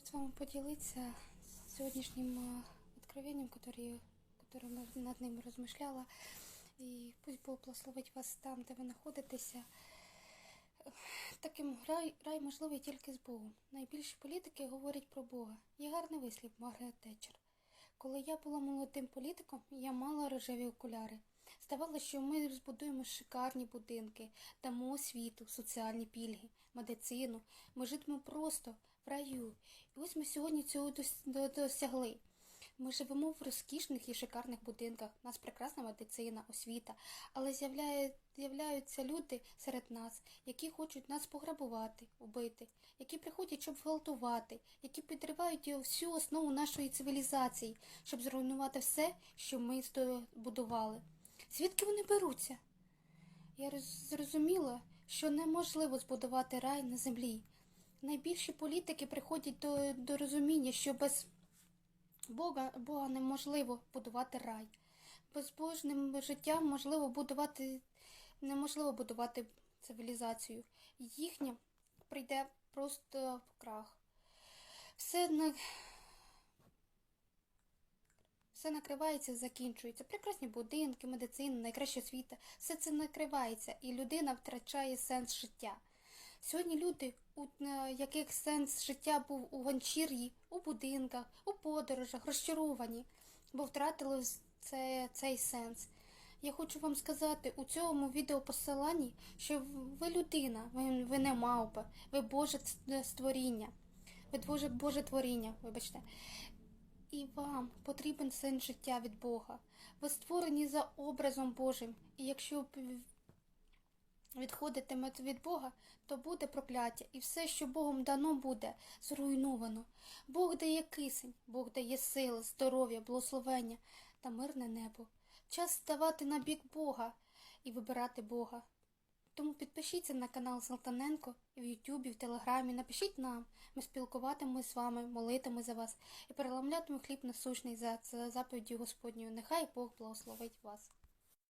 Хочу с вами э, откровением, которое, которое над- над ним розмишляла. І пусть Бог благословить вас там, де ви знаходитеся. Таким рай, рай можливий тільки з Богом. Найбільші політики говорять про Бога. Є гарний вислів Маргарет Тетчер. Коли я була молодим політиком, я мала рожеві окуляри. Здавалося, що ми збудуємо шикарні будинки, дамо освіту, соціальні пільги, медицину. Ми житимемо просто в раю. І ось ми сьогодні цього досягли. Ми живемо в розкішних і шикарних будинках, у нас прекрасна медицина, освіта, але з'являються люди серед нас, які хочуть нас пограбувати, вбити, які приходять, щоб гвалтувати, які підривають всю основу нашої цивілізації, щоб зруйнувати все, що ми здобудували. Звідки вони беруться? Я зрозуміла, що неможливо збудувати рай на землі. Найбільші політики приходять до, до розуміння, що без Бога, Бога неможливо будувати рай. Безбожним життям можливо будувати, неможливо будувати цивілізацію. Їхня прийде просто в крах. Все на... Все накривається, закінчується. Прекрасні будинки, медицина, найкраща освіта. Все це накривається, і людина втрачає сенс життя. Сьогодні люди, у е, яких сенс життя був у ганчір'ї, у будинках, у подорожах, розчаровані, бо втратили це, цей сенс. Я хочу вам сказати у цьому відеопосиланні, що ви людина, ви, ви не мавпа, ви Боже створіння. Ви Боже творіння, вибачте. І вам потрібен сенс життя від Бога. Ви створені за образом Божим. І якщо відходитимете від Бога, то буде прокляття, і все, що Богом дано, буде зруйновано. Бог дає кисень, Бог дає сили, здоров'я, благословення та мирне небо. Час ставати на бік Бога і вибирати Бога. Тому підпишіться на канал Салтаненко в Ютубі, в Телеграмі. Напишіть нам. Ми спілкуватимемо з вами, молитимемо за вас і переламлятимемо хліб насущний за заповіді Господньою. Нехай Бог благословить вас.